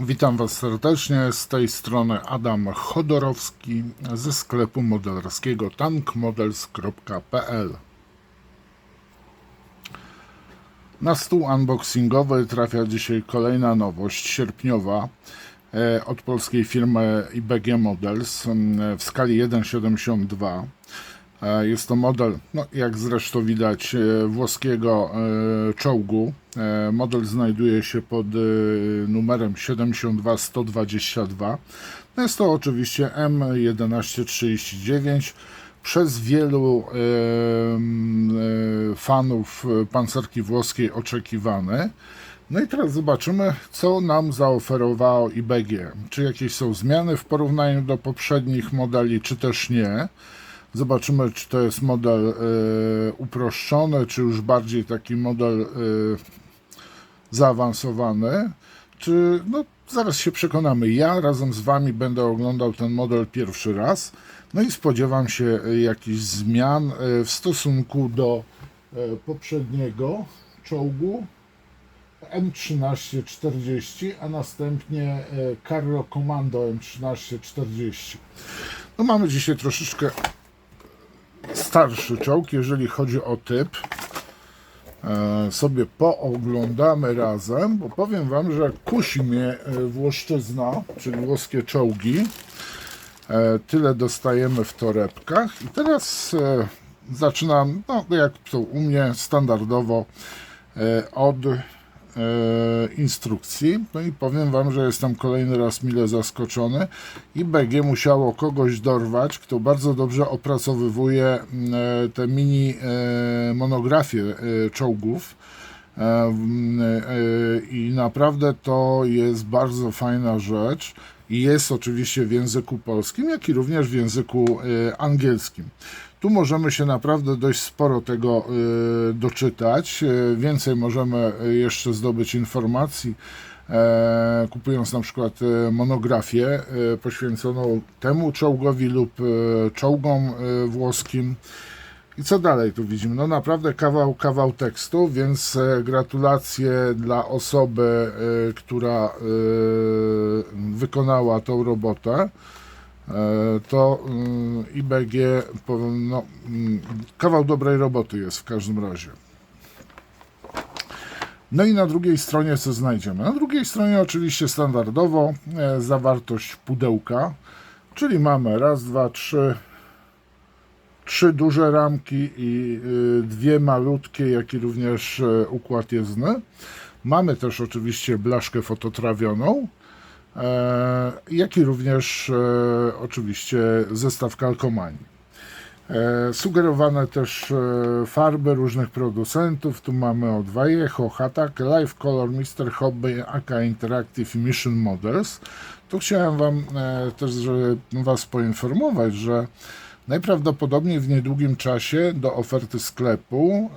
Witam Was serdecznie, z tej strony Adam Chodorowski ze sklepu modelarskiego tankmodels.pl Na stół unboxingowy trafia dzisiaj kolejna nowość sierpniowa e, od polskiej firmy IBG Models w skali 1.72. E, Jest to model, no, jak zresztą widać, e, włoskiego e, czołgu. Model znajduje się pod numerem 72122. No Jest to oczywiście M1139. Przez wielu fanów pancerki włoskiej oczekiwany. No i teraz zobaczymy, co nam zaoferowało IBG. Czy jakieś są zmiany w porównaniu do poprzednich modeli, czy też nie. Zobaczymy, czy to jest model e, uproszczony, czy już bardziej taki model e, zaawansowany. Czy, no, zaraz się przekonamy. Ja razem z Wami będę oglądał ten model pierwszy raz. No i spodziewam się e, jakichś zmian w stosunku do poprzedniego czołgu M1340, a następnie Carro Commando M1340. No mamy dzisiaj troszeczkę starszy czołg, jeżeli chodzi o typ. E, sobie pooglądamy razem, bo powiem Wam, że kusi mnie e, Włoszczyzna, czyli włoskie czołgi. E, Tyle dostajemy w torebkach. I teraz zaczynam, no jak to u mnie, standardowo od instrukcji. No i powiem Wam, że jestem kolejny raz mile zaskoczony. I BG musiało kogoś dorwać, kto bardzo dobrze opracowywuje m, e, te mini e, monografie e, czołgów. E, e, I naprawdę to jest bardzo fajna rzecz. I jest oczywiście w języku polskim, jak i również w języku e, angielskim. Tu możemy się naprawdę dość sporo tego doczytać. Więcej możemy jeszcze zdobyć informacji, kupując na przykład monografię poświęconą temu czołgowi lub czołgom włoskim. I co dalej tu widzimy? No naprawdę kawał, kawał tekstu, więc e, gratulacje dla osoby, e, która e, wykonała tą robotę. To mm, IBG, no, mm, kawał dobrej roboty jest w każdym razie. No i na drugiej stronie co znajdziemy? Na drugiej stronie oczywiście standardowo zawartość pudełka, czyli mamy raz, dwa, trzy, trzy duże ramki i y, dwie malutkie, jak i również y, układ jezdny. Mamy też oczywiście blaszkę fototrawioną, e, jak i również e, oczywiście zestaw kalkomanii. E, Sugerowane też e, farby różnych producentów. Tu mamy O2 Hohatak, Life Color, Mr. Hobby, AK Interactive i Mission Models. Tu chciałem Wam e, też że Was poinformować, że najprawdopodobniej w niedługim czasie do oferty sklepu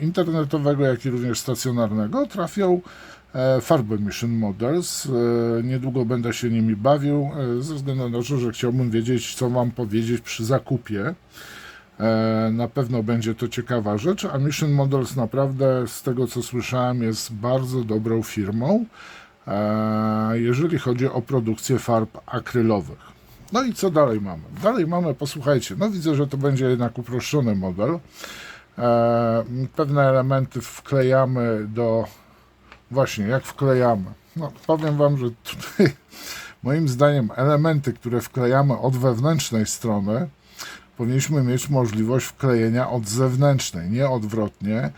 e, internetowego, jak i również stacjonarnego trafią e, farby Mission Models. E, Niedługo będę się nimi bawił, ze względu na to, że chciałbym wiedzieć, co Wam powiedzieć przy zakupie. Na pewno będzie to ciekawa rzecz, a Mission Models naprawdę, z tego co słyszałem, jest bardzo dobrą firmą, jeżeli chodzi o produkcję farb akrylowych. No i co dalej mamy? Dalej mamy, posłuchajcie, no widzę, że to będzie jednak uproszczony model. E, Pewne elementy wklejamy do Właśnie, jak wklejamy? No, powiem Wam, że tutaj moim zdaniem elementy, które wklejamy od wewnętrznej strony, powinniśmy mieć możliwość wklejenia od zewnętrznej, nie odwrotnie,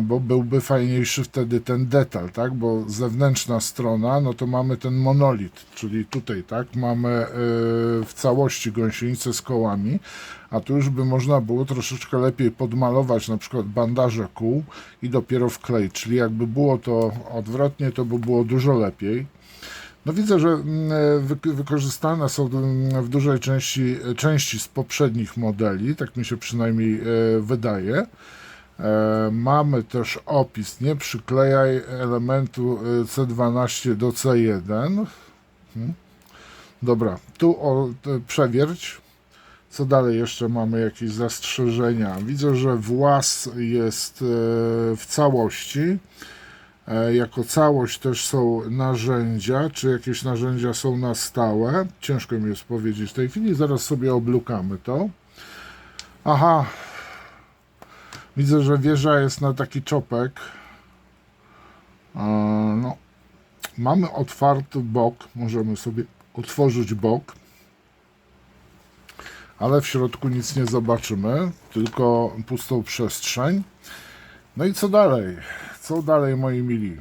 bo byłby fajniejszy wtedy ten detal, tak? Bo zewnętrzna strona, no to mamy ten monolit, czyli tutaj, tak? Mamy e, w całości gąsienicę z kołami, a tu już by można było troszeczkę lepiej podmalować na przykład bandaże kół i dopiero wkleić, czyli jakby było to odwrotnie, to by było dużo lepiej. No widzę, że mm, wy, wykorzystane są mm, w dużej części części z poprzednich modeli, tak mi się przynajmniej e, wydaje. E, mamy też opis, nie przyklejaj elementu e, C12 do C1. Hmm. Dobra, tu o, przewierć. Co dalej jeszcze mamy jakieś zastrzeżenia? Widzę, że włas jest e, w całości. E, Jako całość też są narzędzia, czy jakieś narzędzia są na stałe. Ciężko mi jest powiedzieć w tej chwili, zaraz sobie oblukamy to. Aha, widzę, że wieża jest na taki czopek. E, No, mamy otwarty bok, możemy sobie otworzyć bok, ale w środku nic nie zobaczymy, tylko pustą przestrzeń. No i co dalej? Co dalej, moi mili?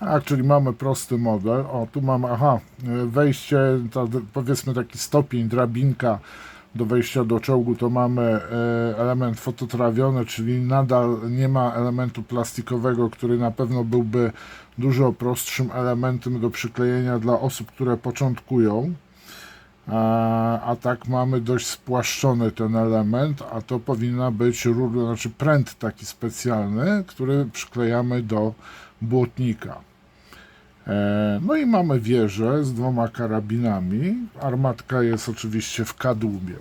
Tak, czyli mamy prosty model. O, tu mamy, aha, wejście, powiedzmy taki stopień, drabinka do wejścia do czołgu, to mamy e, element fototrawiony, czyli nadal nie ma elementu plastikowego, który na pewno byłby dużo prostszym elementem do przyklejenia dla osób, które początkują. A, a tak mamy dość spłaszczony ten element, a to powinna być rura, znaczy pręt taki specjalny, który przyklejamy do błotnika. E, no i mamy wieżę z dwoma karabinami. Armatka jest oczywiście w kadłubie.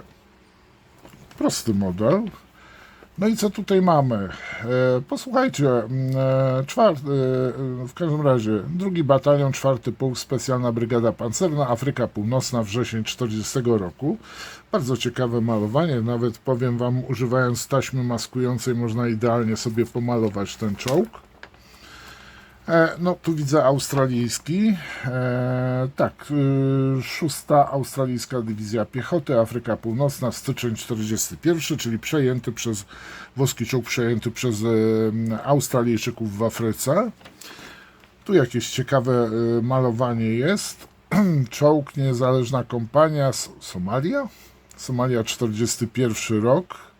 Prosty model. No i co tutaj mamy? E, posłuchajcie, e, czwarty, w każdym razie, drugi batalion, czwarty pułk, specjalna brygada pancerna, Afryka Północna, wrzesień 40 roku. Bardzo ciekawe malowanie, nawet powiem wam, używając taśmy maskującej można idealnie sobie pomalować ten czołg. E, no, tu widzę australijski. E, tak, y, szósta australijska dywizja piechoty, Afryka Północna, styczeń 41, czyli przejęty przez włoski czołg, przejęty przez e, Australijczyków w Afryce. Tu jakieś ciekawe e, malowanie jest. Czołg, niezależna kompania, Somalia? Somalia 41 rok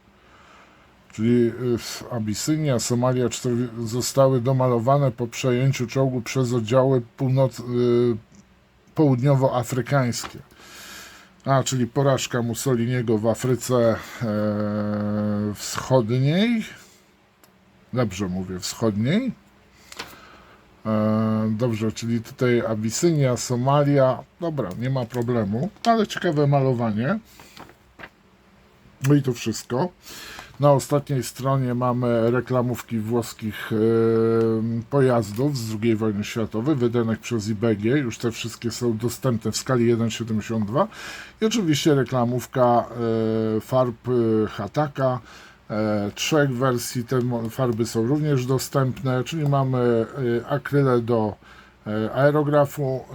czyli y, Abisynia, Somalia zostały domalowane po przejęciu czołgu przez oddziały północ, y, południowoafrykańskie. A, czyli porażka Mussoliniego w Afryce e, Wschodniej. Dobrze mówię, wschodniej. E, dobrze, czyli tutaj Abisynia, Somalia. Dobra, nie ma problemu, ale ciekawe malowanie. No i to wszystko. Na ostatniej stronie mamy reklamówki włoskich e, pojazdów z II wojny światowej, wydanych przez IBG. Już te wszystkie są dostępne w skali 1,72. I oczywiście reklamówka e, farb e, Hataka. Trzech wersji te farby są również dostępne, czyli mamy akryle do aerografu,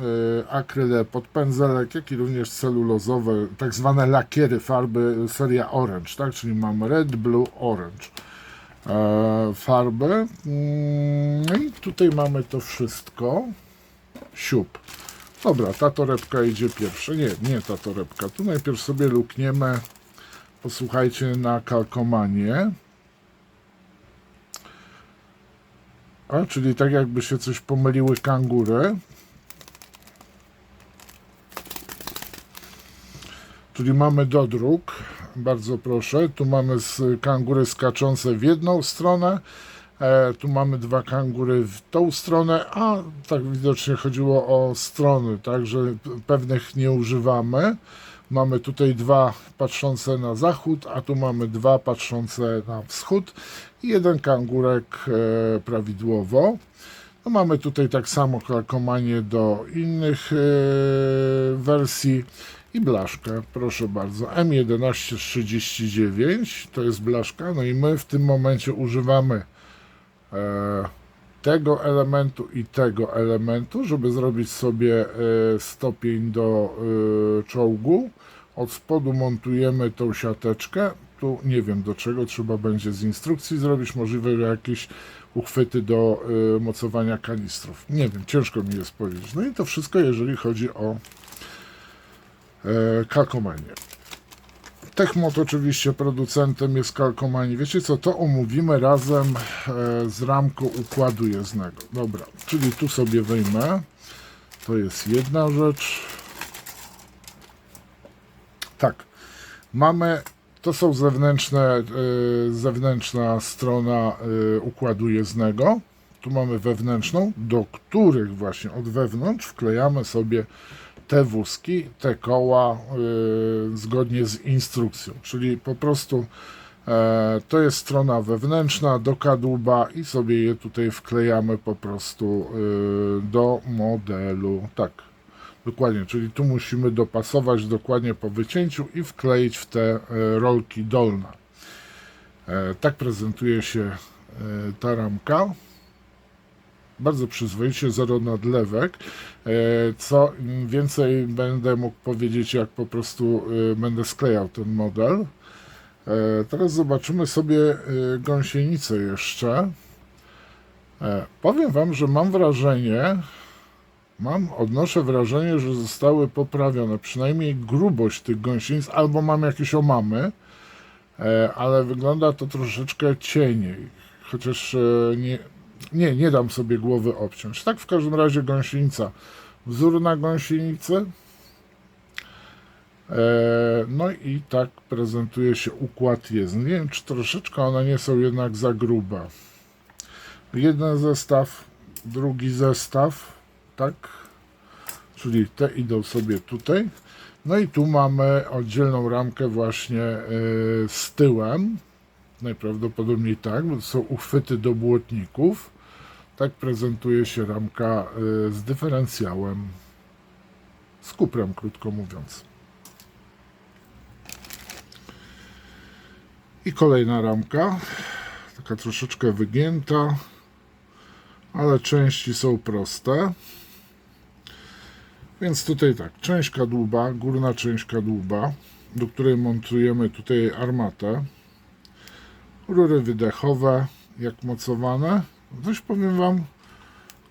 e, akryle pod pędzelek, jak i również celulozowe, tak zwane lakiery farby seria Orange, tak? czyli mamy red, blue, orange e, farby. Mm, i tutaj mamy to wszystko. Siup. Dobra, ta torebka idzie pierwsza. Nie, nie ta torebka. Tu najpierw sobie lukniemy, posłuchajcie, na kalkomanie. A, czyli tak jakby się coś pomyliły kangury. Czyli mamy dodruk, bardzo proszę. Tu mamy kangury skaczące w jedną stronę, e, tu mamy dwa kangury w tą stronę, a tak widocznie chodziło o strony, tak, że p- pewnych nie używamy. Mamy tutaj dwa patrzące na zachód, a tu mamy dwa patrzące na wschód i jeden kangurek e, prawidłowo. No mamy tutaj tak samo klakomanie do innych e, wersji i blaszkę, proszę bardzo. M1139 to jest blaszka, no i my w tym momencie używamy e, tego elementu i tego elementu, żeby zrobić sobie e, stopień do e, czołgu. Od spodu montujemy tą siateczkę. Tu nie wiem do czego, trzeba będzie z instrukcji zrobić, możliwe jakieś uchwyty do e, mocowania kanistrów. Nie wiem, ciężko mi jest powiedzieć. No i to wszystko, jeżeli chodzi o e, Techmot oczywiście producentem jest Kalkomani. Wiecie co, to omówimy razem e, z ramką układu jezdnego. Dobra, czyli tu sobie wyjmę. To jest jedna rzecz. Tak, mamy, to są zewnętrzne, e, zewnętrzna strona e, układu jezdnego. Tu mamy wewnętrzną, do których właśnie od wewnątrz wklejamy sobie te wózki, te koła y, zgodnie z instrukcją. Czyli po prostu E, to jest strona wewnętrzna do kadłuba i sobie je tutaj wklejamy po prostu y, do modelu. Tak, dokładnie, czyli tu musimy dopasować dokładnie po wycięciu i wkleić w te e, rolki dolne. E, tak prezentuje się ta ramka. Bardzo przyzwoicie, zero nadlewek. E, Co więcej będę mógł powiedzieć, jak po prostu e, będę sklejał ten model. E, Teraz zobaczymy sobie gąsienicę jeszcze. Powiem Wam, że mam wrażenie, mam, odnoszę wrażenie, że zostały poprawione, przynajmniej grubość tych gąsienic, albo mam jakieś omamy, ale wygląda to troszeczkę cieniej. Chociaż nie, nie, nie dam sobie głowy obciąć. Tak w każdym razie gąsienica. Wzór na gąsienicy. E, No i tak prezentuje się układ jest. Nie wiem, czy troszeczkę one nie są jednak za grube. Jeden zestaw, drugi zestaw, tak? Czyli te idą sobie tutaj. No i tu mamy oddzielną ramkę właśnie e, z tyłem. Najprawdopodobniej tak, bo to są uchwyty do błotników. Tak prezentuje się ramka y, z dyferencjałem, z kuprem, krótko mówiąc. I kolejna ramka, taka troszeczkę wygięta, ale części są proste. Więc tutaj tak, część kadłuba, górna część kadłuba, do której montujemy tutaj armatę. Rury wydechowe, jak mocowane. Dość powiem Wam,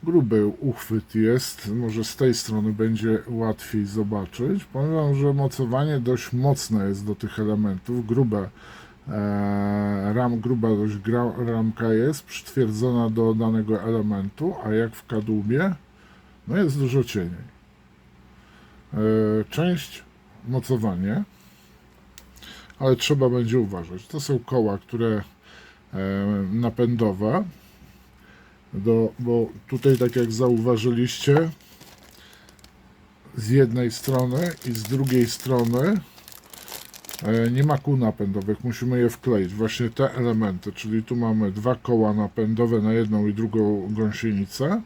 gruby uchwyt jest. Może z tej strony będzie łatwiej zobaczyć. Powiem Wam, że mocowanie dość mocne jest do tych elementów. Grube, e, ram, gruba dość gra, ramka jest przytwierdzona do danego elementu, a jak w kadłubie, no jest dużo cieniej. E, część mocowanie, ale trzeba będzie uważać. To są koła, które e, napędowe, do, bo tutaj, tak jak zauważyliście, z jednej strony i z drugiej strony e, nie ma kół napędowych, musimy je wkleić, właśnie te elementy, czyli tu mamy dwa koła napędowe na jedną i drugą gąsienicę,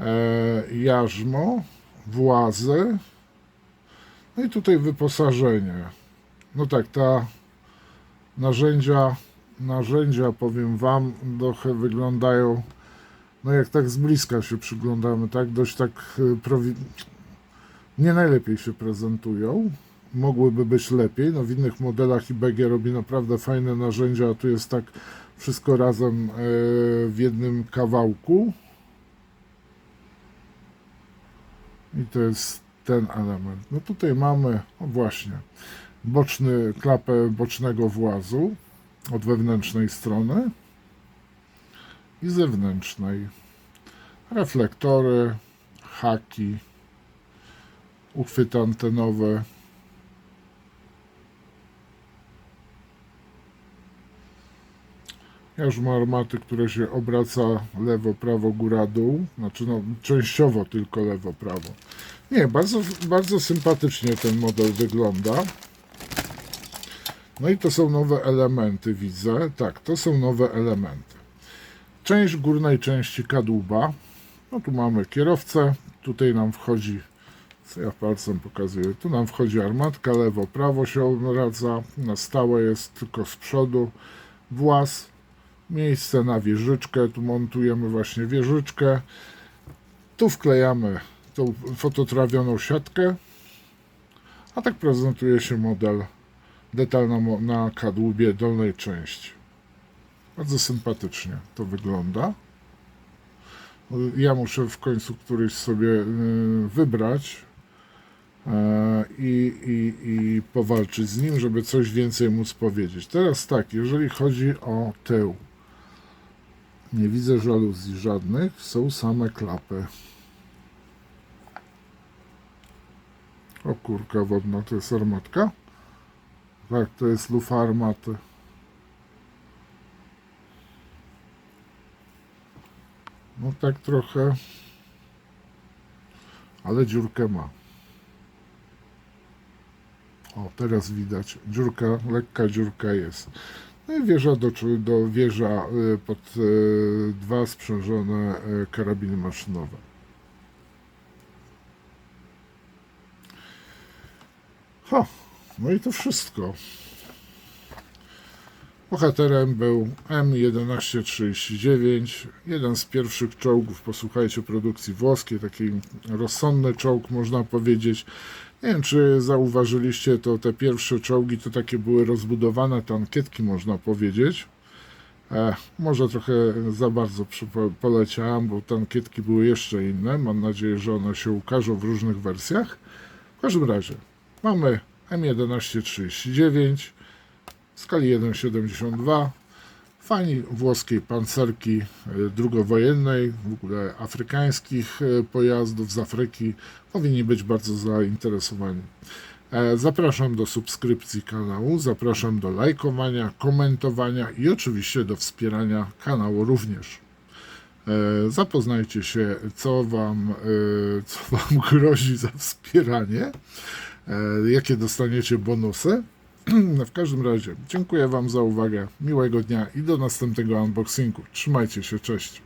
e, jarzmo, włazy, no i tutaj wyposażenie. No tak, ta narzędzia, narzędzia powiem Wam, trochę wyglądają, no jak tak z bliska się przyglądamy, tak, dość tak y, nie najlepiej się prezentują. Mogłyby być lepiej. No w innych modelach IBG robi naprawdę fajne narzędzia, a tu jest tak wszystko razem y, w jednym kawałku. I to jest ten element. No tutaj mamy, o właśnie, boczny, klapę bocznego włazu od wewnętrznej strony i zewnętrznej. Reflektory, haki, uchwyty antenowe. Ja już mam armaty, które się obraca lewo, prawo, góra, dół. Znaczy no, częściowo tylko lewo, prawo. Nie, bardzo, bardzo sympatycznie ten model wygląda. No i to są nowe elementy, widzę. Tak, to są nowe elementy. Część górnej części kadłuba. No tu mamy kierowcę. Tutaj nam wchodzi, co ja palcem pokazuję, tu nam wchodzi armatka, lewo, prawo się obraca. Na stałe jest tylko z przodu. Włas, miejsce na wieżyczkę. Tu montujemy właśnie wieżyczkę. Tu wklejamy tą fototrawioną siatkę. A tak prezentuje się model detal na, na kadłubie dolnej części. Bardzo sympatycznie to wygląda. Ja muszę w końcu któryś sobie y, wybrać e, i, i, i powalczyć z nim, żeby coś więcej móc powiedzieć. Teraz tak, jeżeli chodzi o tył, nie widzę żaluzji żadnych, są same klapy. O kurka wodna, to jest armatka? Tak, to jest lufa armaty. No tak trochę, ale dziurkę ma. O, teraz widać, dziurka, lekka dziurka jest. No i wieża do, do wieża y, pod y, dwa sprzężone y, karabiny maszynowe. No i to wszystko. Bohaterem był M1139, jeden z pierwszych czołgów, posłuchajcie, produkcji włoskiej, taki rozsądny czołg, można powiedzieć. Nie wiem, czy zauważyliście, to te pierwsze czołgi to takie były rozbudowane tankietki, można powiedzieć. E, może trochę za bardzo poleciałem, bo tankietki były jeszcze inne. Mam nadzieję, że one się ukażą w różnych wersjach. W każdym razie mamy M1139 w skali 1,72 fani włoskiej pancerki e, drugowojennej, w ogóle afrykańskich e, pojazdów z Afryki powinni być bardzo zainteresowani. E, Zapraszam do subskrypcji kanału, zapraszam do lajkowania, komentowania i oczywiście do wspierania kanału również. Zapoznajcie się, co wam, co wam grozi za wspieranie, jakie dostaniecie bonusy. No, w każdym razie, dziękuję Wam za uwagę, miłego dnia i do następnego unboxingu. Trzymajcie się, cześć.